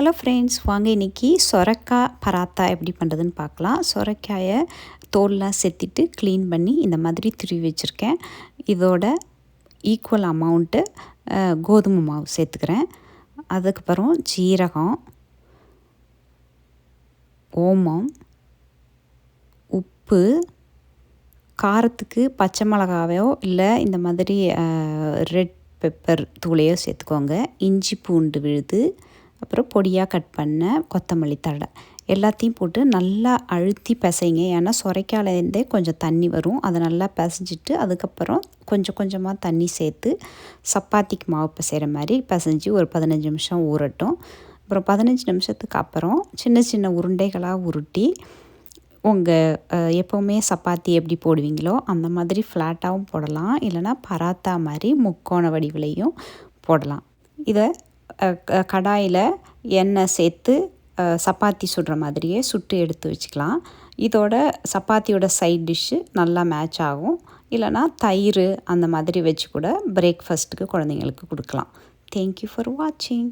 Hello friends வாங்க இன்றைக்கி சொரக்காய் பராத்தா எப்படி பண்ணுறதுன்னு பார்க்கலாம். சொரக்காயை தோல்லாம் செத்திட்டு க்ளீன் பண்ணி இந்த மாதிரி துருவி வச்சுருக்கேன். இதோட ஈக்குவல் அமௌண்ட்டு கோதுமை மாவு சேர்த்துக்கிறேன். அதுக்கப்புறம் ஜீரகம் ஓமம் உப்பு காரத்துக்கு பச்சை மிளகாவையோ இல்லை இந்த மாதிரி ரெட் பெப்பர் தூளையோ சேர்த்துக்கோங்க. இஞ்சி பூண்டு விழுது அப்புறம் பொடியாக கட் பண்ண கொத்தமல்லி தழை. எல்லாத்தையும் போட்டு நல்லா அழுத்தி பிசைங்க. ஏன்னா சுரைக்காலேருந்தே கொஞ்சம் தண்ணி வரும். அதை நல்லா பிசைஞ்சிட்டு அதுக்கப்புறம் கொஞ்சம் கொஞ்சமாக தண்ணி சேர்த்து சப்பாத்திக்கு மாவு பிசைகிற மாதிரி பிசைஞ்சு ஒரு பதினஞ்சு நிமிஷம் ஊறட்டும். அப்புறம் பதினஞ்சு நிமிஷத்துக்கு அப்புறம் சின்ன சின்ன உருண்டைகளாக உருட்டி உங்கள் எப்போவுமே சப்பாத்தி எப்படி போடுவீங்களோ அந்த மாதிரி ஃப்ளாட்டாகவும் போடலாம். இல்லைனா பராத்தா மாதிரி முக்கோண வடிவிலையும் போடலாம். இதை கடாயில் எண்ணெய் சேர்த்து சப்பாத்தி சுடுற மாதிரியே சுட்டு எடுத்து வச்சுக்கலாம். இதோட சப்பாத்தியோட சைட் டிஷ்ஷு நல்லா மேட்ச் ஆகும். இல்லைனா தயிர் அந்த மாதிரி வச்சு கூட பிரேக்ஃபாஸ்ட்டுக்கு குழந்தைங்களுக்கு கொடுக்கலாம். தேங்க்யூ ஃபார் வாட்சிங்